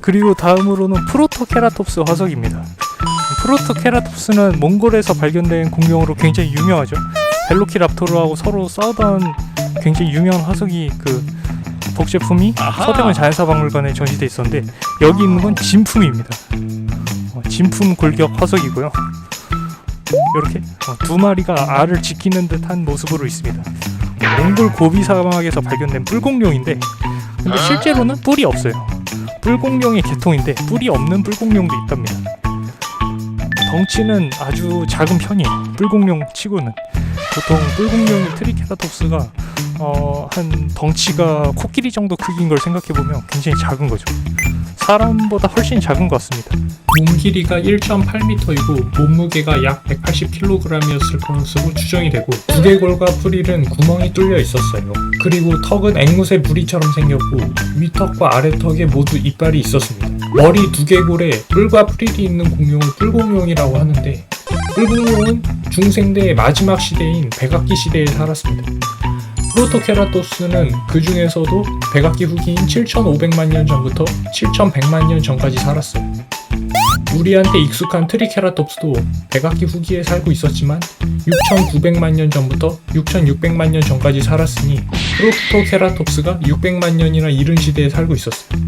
그리고 다음으로는 프로토케라톱스 화석입니다. 프로토케라톱스는 몽골에서 발견된 공룡으로 굉장히 유명하죠. 벨로키랍토르하고 서로 싸우던 굉장히 유명한 화석이 그 복제품이. 서대문 자연사박물관에 전시돼 있었는데 여기 있는 건 진품입니다. 어, 진품 골격 화석이고요. 이렇게 어, 두 마리가 알을 지키는 듯한 모습으로 있습니다. 몽골 고비 사막에서 발견된 뿔공룡인데 근데 실제로는 뿔이 없어요. 뿔공룡의 계통인데 뿔이 없는 뿔공룡도 있답니다. 덩치는 아주 작은 편이에요. 뿔공룡 치고는 보통 뿔공룡 트리케라톱스가 어, 한 덩치가 코끼리 정도 크기인 걸 생각해 보면 굉장히 작은 거죠. 사람보다 훨씬 작은 것 같습니다. 몸 길이가 1.8m이고 몸무게가 약 180kg이었을 것으로 추정이 되고 두개골과 프릴은 구멍이 뚫려 있었어요. 그리고 턱은 앵무새 부리처럼 생겼고 위턱과 아래턱에 모두 이빨이 있었습니다. 머리 두개골에 뿔과 프릴이 있는 공룡을 뿔공룡이라고 하는데 뿔공룡은 중생대의 마지막 시대인 백악기 시대에 살았습니다. 프로토케라토스는 그 중에서도 백악기 후기인 7,500만 년 전부터 7,100만 년 전까지 살았어요. 우리한테 익숙한 트리케라톱스도 백악기 후기에 살고 있었지만 6,900만 년 전부터 6,600만 년 전까지 살았으니 프로토케라톱스가 600만 년이나 이른 시대에 살고 있었어요.